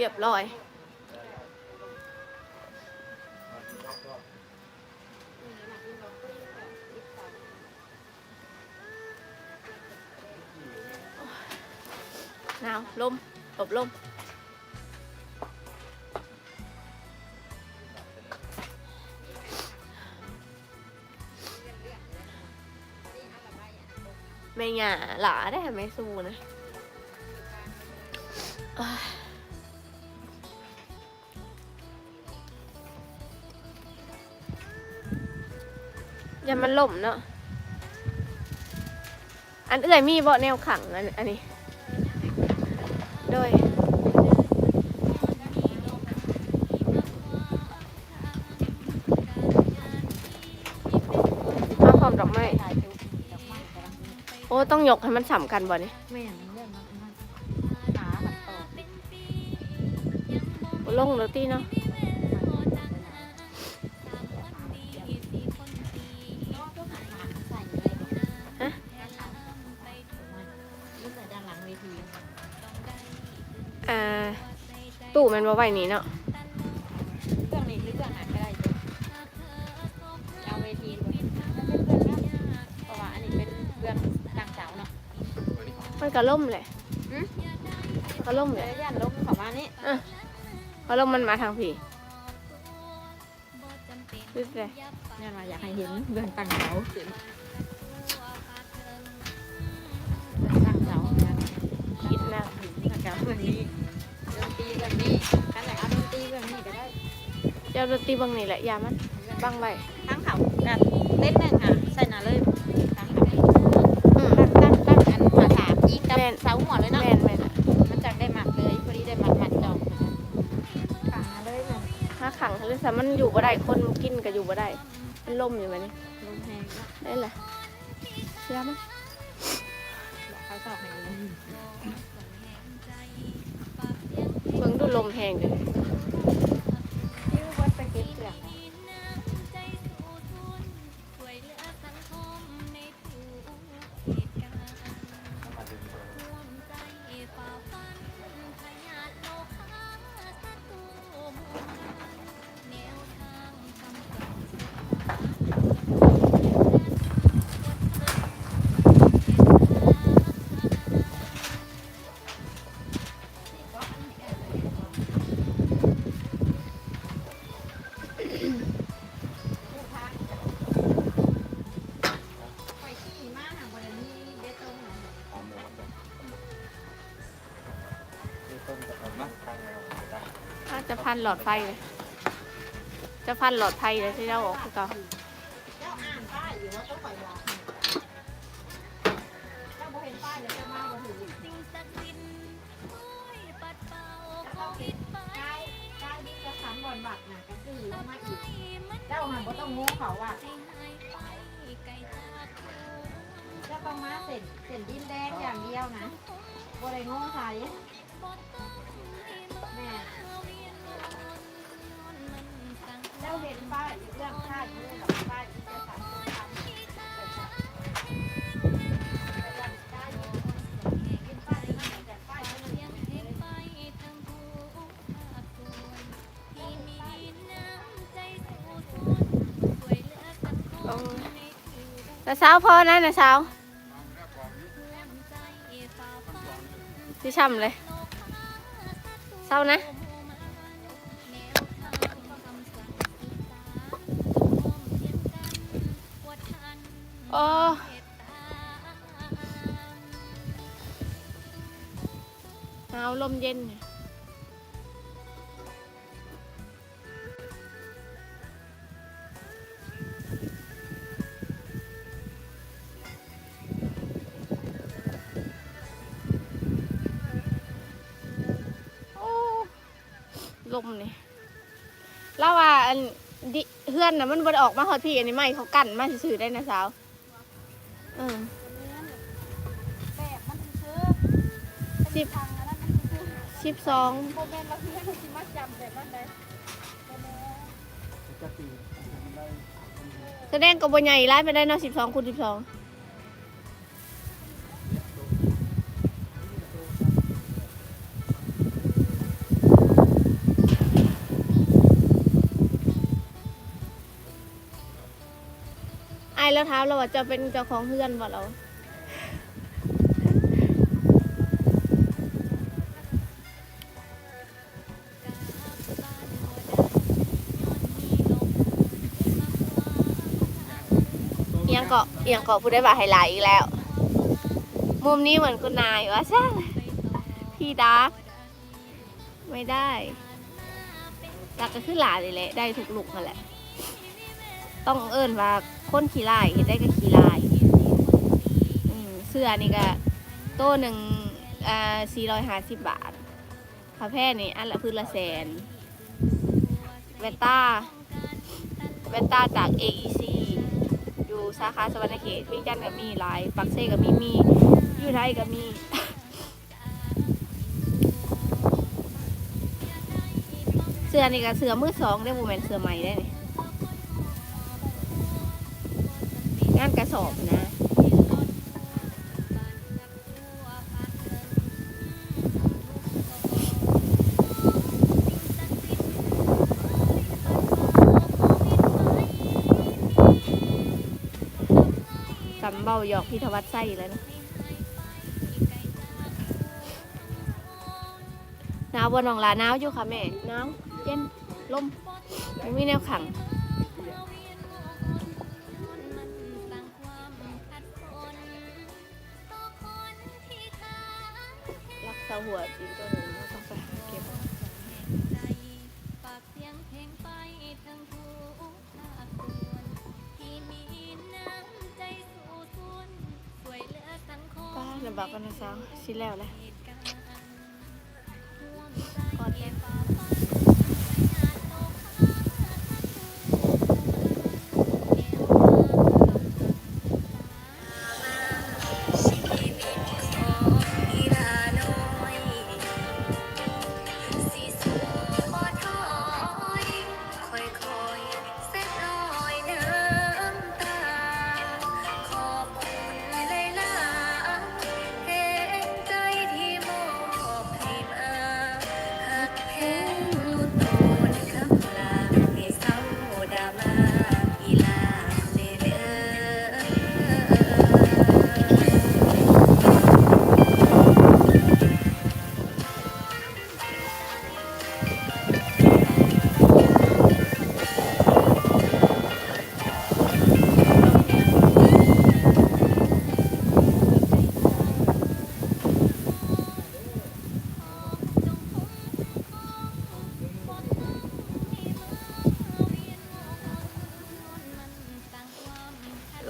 เรียบร้อย หนาวลมตบลมไม่หยาหลาได้ไม่สู้นะ อย่ามันล่มเนาะ อันเอื่อยมีบ่แนวขังอันอันนี้ โดยมาพร้อมดอกไม้ ถ่ายรูดอกไม้กำลังโอ้ต้องยกให้มันสำกันบ่นี่ไม่อย่างเรื่องนั้นอันนั้นหาหัดต่อโอ้ลงแล้วตีเนาะ ตู้แมันบ่ไหวนี่เนาะเครื่องนี้หรือเครื่องไหนก็ได้จ้ะเอาเวทีด้วยมันเป็นเครื่องนะเพราะว่าอันนี้เป็นเครื่องต่างเสาเนาะมันก็ล่มแหละหืมก็ล่มเลเลยยย่านลบของมานี่ก็ล่มมันมาทางผีดูสิย่านว่าอยากให้เห็นเบื้องต่างเสาเบื้องต่างเสาเนี่ยคิดนะแล้วก็เบื้องนี้ ดนตรีเบื้องนี้กันไหนเอาดนตรีเบื้องนี้ก็ได้เจ้าดนตรีบังนี่แหละอยามันบังไว้ทั้งเขากับเต้นหนึ่งค่ะใส่หนาเลยทั้งเขาอืมตั้งตั้งตั้งอันมาถามอีกกับแม่นเสาหัวเลยเนาะแม่นแม่นอะมันจังได้หมัดเลยพอดีได้หมัดหมัดจองขาเลยนะถ้าขังหรือสามันอยู่บ่ได้คนกินก็อยู่บ่ได้มันล่มอยู่ไหมนี่ลมแหงเนาะได้แหละอยามันบอกเขาชอบให้ลมเบิ่งดู ลมแหงเลย นหลอดไฟเลย จะพันหลอดไฟเลยที่เราออกคือเก่าเจ้าอ่านป้ายอยู่ว่าต้องปล่อยบอกเจ้าบ่เห็นป้ายเลยเจ้ามาบ่ถึงกายกายนี่จะขันบอลบัตรนะก็คือลงมาอีกเจ้าหันบ่ต้องงูเขาว่าเจ้าต้องมาเสร็จเสร็จดินแดงอย่างเดียวนะบ่ได้งูใส่แม่ จ้าเห็นป้ายอยู่เรื่องคาดงูกับป้ายที่จะสั่งตัวทำลงแต่เช้าพอนะนะเช้าที่ช่ำเลยเช้านะ โอ้หนาวลมเย็นเนี่ยโอ้ลมเนี่ยแล้วว่าอันดิเพื่อนน่ะมันบ่ได้ออกมาฮอดพี่อันนี้ไม่เขากั้นมาซื่อได้นะสาว เออแบบมันซื้อสิบทางนั้นมันซื้อสิบสองโมเมนต์เราคือให้คุณมาจำแบบนั้นเลยแสดงกับบใหญ่ร้ายไปได้เนาะสิบสองคูณสิบสอง แล้วถามเราว่าจะเป็นเจ้าของเฮือนบ่เราเอียงเกาะเอียงเกาะผู้ได้บาไฮไลท์อีกแล้ว มุมนี้เหมือนคุณนายวะใช่พี่ดาร์กไม่ได้หลักก็คือหลาเลยแหละ ได้ทุกลุกนั่นแหละ ต้องเอิ้นว่า คนขี้ลายเห็นได้ก็ขี้ลายอืมเสื้อนี่ก็โต้หนึ่งอ่าสี่ร้อยห้าสิบบาทผ้าแพร่นี่อันละพื้นละแสนแวนต้าแวนต้าจาก AEC อยู่สาขาสวรรณเขตมีจันทน์ก็มีหลายปักเซ่ก็มีมีอยู่ไทยก็มีเสื้อนี่ก็เสื้อมือสองได้บูแมนเสื้อใหม่ได้นี่งานกระสอบนะสำเบาหยอกพิทวัฒน์ไส้แล้วนะหนาวบนหนองลาหนาวอยู่ค่ะแม่หนาวเย็นลมไม่มีแนวขัง รักษาหัวจริงตัวหนึ่งต้องไปหาเก็บป้าลำบากกันนะสาวชิ้นแล้วแหละ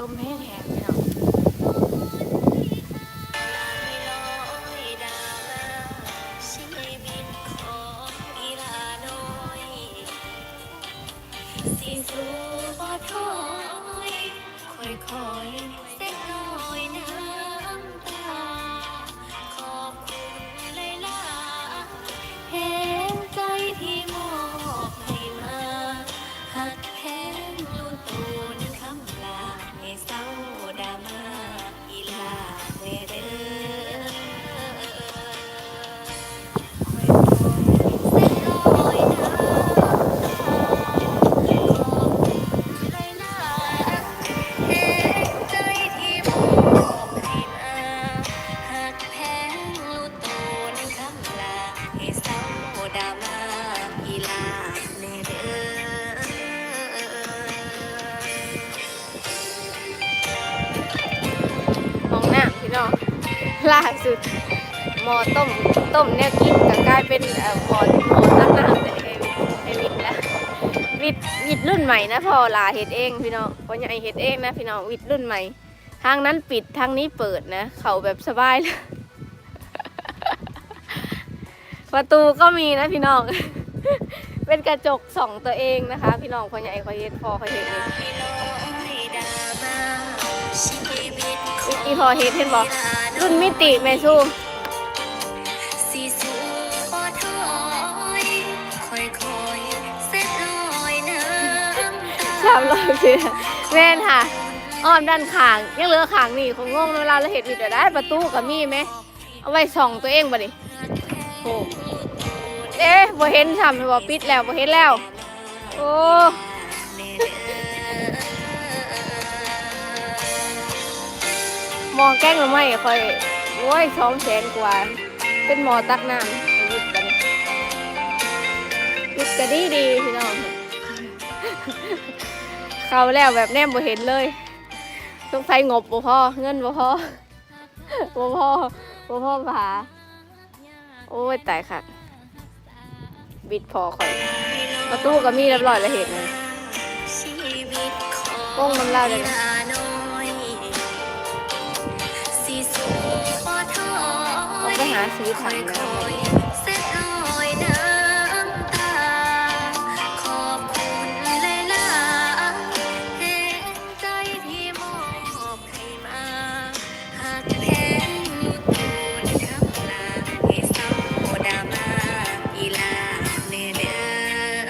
มแห้งแห้งไปเนาะมอง ล่าสุดหมอต้มต้มแนวกินก็กลายเป็นอ่อหมอหมอตั้งน้ำเลยไอ้ไอ้วิทแล้ววิทวิทรุ่นใหม่นะพอลาเฮ็ดเองพี่น้องพ่อใหญ่เฮ็ดเองนะพี่น้องวิทรุ่นใหม่ทางนั้นปิดทางนี้เปิดนะ เขาแบบสบายเลยประตูก็มีนะพี่น้อง เป็นกระจกส่องตัวเองนะคะ พี่น้องพ่อใหญ่เขาเฮ็ดพอเขาเฮ็ดเอง อีพอเฮ็ดเห็นบอกรุ่นมิติแม่ชูสีสูปอถอยค่อยๆเส้นลอยน้ำตาสามร้อยเพื่อแม่นค่ะ อ้อมด้านข้างยังเหลือข้างนี่คงงงเวลาเราเห็ดวิดได้ประตูกับมีไหม เอาไว้ส่องตัวเองบ่ดิโอ้เอ๊ะบ่เห็นทำบ่ปิดแล้วบ่เห็นแล้ว โอ้ มอแกล้งหรือไม่คอยโอ้ยสองแสนกว่า เป็นหมอตักน้ำยุดกันยุดกันดีดีๆพี่น้องเขาแล้วแบบแนมบ่เห็นเลยต้องใช้งบบ่พอเงินบ่พอบ่พอบ่พอผาโอ้ยตายค่ะ บิดพอข่อยประตูก็มีเรียบร้อยแล้วเห็นเลยชีวิตของโป้งน้ำลายเลยนะ มอบให้มาหากแท้ตูนคำลาให้เศร้าดราม่าอีลาในเดือน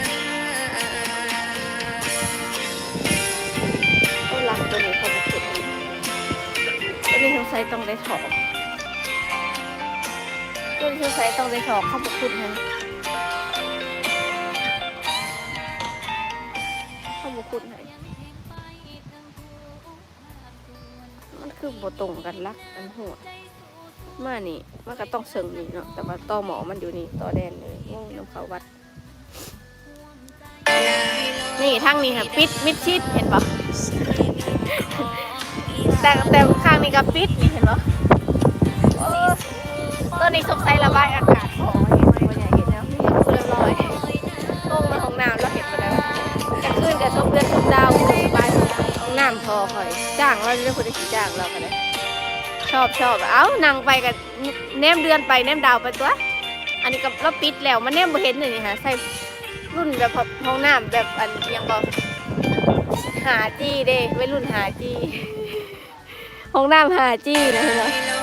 ก็รักตัวนี้เขาจะขุดตัวนี้สงสัยต้องได้ถอก ตัวนี้สงสัยต้องได้ถอกเข้าไปขุดให้เข้าไปขุดให้มันคือบตรงกันลักอันหัวมานี่มันก็ต้องเสิงนี่เนาะแต่ว่าต่อหมอมันอยู่นี่ต่อแดนเลยงงน้ำเขาวัด นี่ทั้งนี้ค่ะปิดมิดชิดเห็นปะแต่แต่ข้างนี้ก็ปิดนี่เห็นปะ เออตัวนี้สงสัยระบายอากาศของเห็นไหมวันใหญ่เห็นแล้วเรียบร้อยลงมาห้องน้ำแล้วเห็นไปแล้วจะขึ้นกับชมเดือนชมดาวสบายห้องน้ำพอคอยจ้างเราจะได้คนที่จ้างเรากันเลยชอบชอบเอ้านั่งไปกับแนมเดือนไปแนมดาวไปตัวอันนี้กับเราปิดแล้วมันแนมบ่เห็นเลยนี่ค่ะใส่รุ่นแบบห้องน้ำแบบอันยังบอกหาจี้เด้ไว้รุ่นหาจี้ห้องน้ำหาจี้นะเห็นไหม